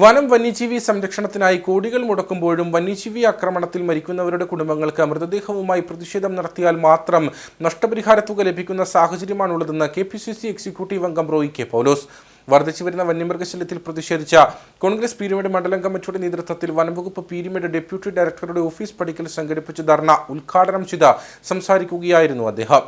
വനം വന്യജീവി സംരക്ഷണത്തിനായി കോടികൾ മുടക്കുമ്പോഴും വന്യജീവി ആക്രമണത്തിൽ മരിക്കുന്നവരുടെ കുടുംബങ്ങൾക്ക് മൃതദേഹവുമായി പ്രതിഷേധം നടത്തിയാൽ മാത്രം നഷ്ടപരിഹാര തുക ലഭിക്കുന്ന സാഹചര്യമാണുള്ളതെന്ന് K P C C executive അംഗം റോയി കെ പൗലോസ്. വർദ്ധിച്ചു വരുന്ന വന്യമൃഗശല്യത്തിൽ പ്രതിഷേധിച്ച കോൺഗ്രസ് പീരുമേട് മണ്ഡലം കമ്മിറ്റിയുടെ നേതൃത്വത്തിൽ വനംവകുപ്പ് പീരുമേട് ഡെപ്യൂട്ടി ഡയറക്ടറുടെ ഓഫീസ് പടിക്കൽ സംഘടിപ്പിച്ച ധർണ ഉദ്ഘാടനം ചെയ്ത് സംസാരിക്കുകയായിരുന്നു അദ്ദേഹം.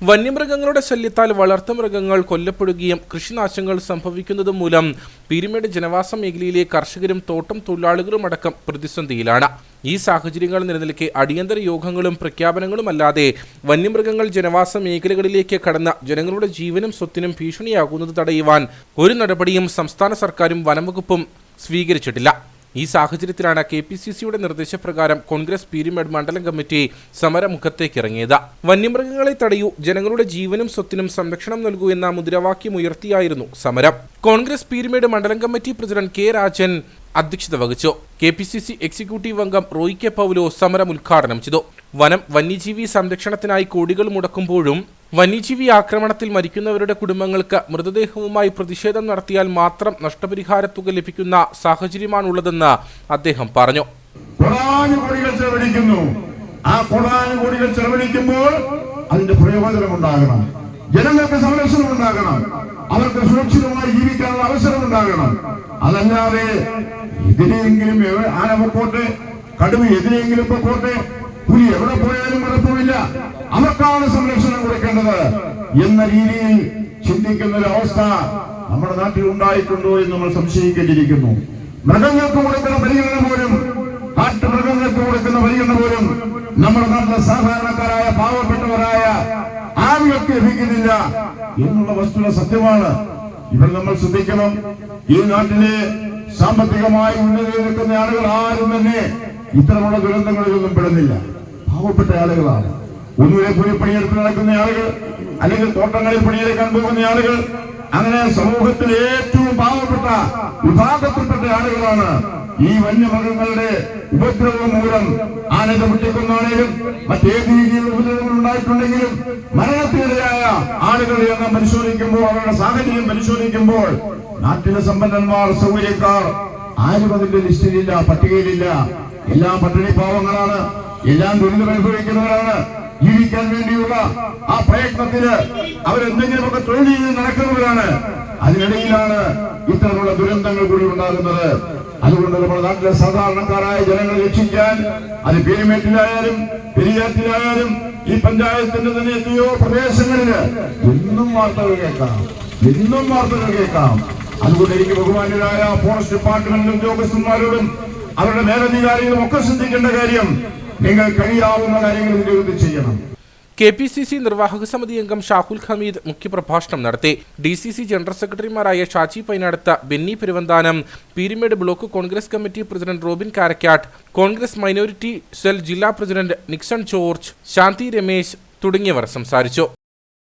വന്യമൃഗങ്ങളുടെ ശല്യത്താൽ വളർത്തുമൃഗങ്ങൾ കൊല്ലപ്പെടുകയും കൃഷിനാശങ്ങൾ സംഭവിക്കുന്നതും മൂലം പീരുമേട് ജനവാസ മേഖലയിലെ കർഷകരും തോട്ടം തൊഴിലാളികളും അടക്കം പ്രതിസന്ധിയിലാണ്. ഈ സാഹചര്യങ്ങൾ നിലനിൽക്കെ അടിയന്തര യോഗങ്ങളും പ്രഖ്യാപനങ്ങളുമല്ലാതെ വന്യമൃഗങ്ങൾ ജനവാസ മേഖലകളിലേക്ക് കടന്ന ജനങ്ങളുടെ ജീവനും സ്വത്തിനും ഭീഷണിയാകുന്നത് തടയുവാൻ ഒരു നടപടിയും സംസ്ഥാന സർക്കാരും വനംവകുപ്പും സ്വീകരിച്ചിട്ടില്ല. ഈ സാഹചര്യത്തിലാണ് കെ പി സി സിയുടെ നിർദ്ദേശപ്രകാരം കോൺഗ്രസ് പീരിമേഡ് മണ്ഡലം കമ്മിറ്റി സമരമുഖത്തേക്കിറങ്ങിയത് വന്യമൃഗങ്ങളെ തടയൂ ജനങ്ങളുടെ ജീവനും സ്വത്തിനും സംരക്ഷണം നൽകൂ എന്ന മുദ്രാവാക്യം ഉയർത്തിയായിരുന്നു സമരം. കോൺഗ്രസ് പീരിമേഡ് മണ്ഡലം കമ്മിറ്റി പ്രസിഡന്റ് കെ രാജൻ അധ്യക്ഷത വഹിച്ചു. K P C C executive അംഗം റോയ് കെ പൗലോ സമരം ഉദ്ഘാടനം ചെയ്തു. വനം വന്യജീവി സംരക്ഷണത്തിനായി കോടികൾ മുടക്കുമ്പോഴും വന്യജീവി ആക്രമണത്തിൽ മരിക്കുന്നവരുടെ കുടുംബങ്ങൾക്ക് മൃതദേഹവുമായി പ്രതിഷേധം നടത്തിയാൽ മാത്രം നഷ്ടപരിഹാര തുക ലഭിക്കുന്ന സാഹചര്യമാണുള്ളതെന്ന് അദ്ദേഹം പറഞ്ഞു. കോടാനുകോടികൾ ചെലവഴിക്കുന്നു. ആ കോടാനുകോടികൾ ചെലവഴിക്കുമ്പോൾ അതിന്റെ പ്രയോജനം ഉണ്ടാകണം ജനങ്ങൾക്ക് സംരക്ഷണം ഉണ്ടാകണം അവർക്ക് സുരക്ഷിതമായി ജീവിക്കാനുള്ള അവസരം ഉണ്ടാകണം അതല്ലാതെ എതിരെയെങ്കിലും ആന പൊക്കോട്ടെ കടുവ എതിരെയെങ്കിലും പൊക്കോട്ടെ പുലി എവിടെ പോയാലും കുഴപ്പമില്ല. അവർക്കാണ് സംരക്ഷണം കൊടുക്കേണ്ടത്. എന്ന രീതിയിൽ ചിന്തിക്കുന്ന ഒരു അവസ്ഥ നമ്മുടെ നാട്ടിൽ ഉണ്ടായിട്ടുണ്ടോ എന്ന് നമ്മൾ സംശയിക്കേണ്ടിയിരിക്കുന്നു. മൃഗങ്ങൾക്ക് കൊടുക്കുന്ന പരിഗണന പോലും കാട്ടുമൃഗങ്ങൾക്ക് കൊടുക്കുന്ന പരിഗണന പോലും നമ്മുടെ നാട്ടിലെ സാധാരണക്കാരായ പാവപ്പെട്ടവരായ ആളുകൾക്ക് ലഭിക്കുന്നില്ല എന്നുള്ള വസ്തുത സത്യമാണ്. ഇവിടെ നമ്മൾ ശ്രദ്ധിക്കണം ഈ നാട്ടിലെ സാമ്പത്തികമായി ഉന്നതി നിൽക്കുന്ന ആളുകൾ ആരും തന്നെ ഇത്തരമുള്ള ദുരന്തങ്ങളിലൊന്നും പെടുന്നില്ല. പാവപ്പെട്ട ആളുകളാണ്. ഒന്നുകിലെ കൂലി പണിയെടുത്ത് നടക്കുന്ന ആളുകൾ അല്ലെങ്കിൽ തോട്ടങ്ങളിൽ പണിയെടുക്കാൻ പോകുന്ന ആളുകൾ അങ്ങനെ സമൂഹത്തിൽ ഏറ്റവും പാവപ്പെട്ട വിഭാഗത്തിൽപ്പെട്ട ആളുകളാണ് ഈ വന്യമൃഗങ്ങളുടെ ഉപദ്രവം മൂലം ആനത പൊട്ടിക്കൊന്നാണേലും മറ്റേത് രീതിയിലുള്ള ഉപദ്രവങ്ങൾ ഉണ്ടായിട്ടുണ്ടെങ്കിലും മരണത്തിനിരയായ ആളുകളെ എണ്ണം പരിശോധിക്കുമ്പോൾ അവരുടെ സാഹചര്യം പരിശോധിക്കുമ്പോൾ നാട്ടിലെ സമ്പന്നന്മാർ സൗകര്യക്കാർ ആരും അതിന്റെ ലിസ്റ്റിലില്ല പട്ടികയിലില്ല. എല്ലാം പട്ടിണി പാവങ്ങളാണ്. എല്ലാം ദുരിതമനുഭവിക്കുന്നവരാണ്. ജീവിക്കാൻ വേണ്ടിയുള്ള ആ പ്രയത്നത്തിന് അവരെന്തെങ്കിലുമൊക്കെ തൊഴിൽ ചെയ്ത് നടക്കുന്നവരാണ്. അതിനിടയിലാണ് ഇത്തരമുള്ള ദുരന്തങ്ങൾ കൂടി ഉണ്ടാകുന്നത്. അതുകൊണ്ട് നമ്മുടെ നാട്ടിലെ സാധാരണക്കാരായ ജനങ്ങളെ രക്ഷിക്കാൻ അത് പെരുമേറ്റിലായാലും പെരിയാറ്റിലായാലും ഈ പഞ്ചായത്തിന്റെ തന്നെ എത്രയോ പ്രദേശങ്ങളിൽ എന്നും വാർത്തകൾ കേൾക്കാം. എന്നും വാർത്തകൾ കേൾക്കാം. അതുകൊണ്ട് എനിക്ക് ബഹുമാന്യരായ ഫോറസ്റ്റ് ഡിപ്പാർട്ട്മെന്റ് ഉദ്യോഗസ്ഥന്മാരോടും അവരുടെ മേലധികാരികളും ഒക്കെ ശ്രദ്ധിക്കേണ്ട കാര്യം നിങ്ങൾ കഴിയാവുന്ന കാര്യങ്ങൾ ഉപയോഗിച്ച് ചെയ്യണം. കെ പി സി സി നിർവാഹക സമിതി അംഗം ഷാഹുൽ ഹമീദ് മുഖ്യപ്രഭാഷണം നടത്തി. ഡി സി സി ജനറൽ സെക്രട്ടറിമാരായ Shaji Painadath Benny Peruvanthanam Peermade block Congress committee president Robin Karakkatt Congress minority cell ജില്ലാ president Nixon George Shanthi Ramesh തുടങ്ങിയവർ സംസാരിച്ചു.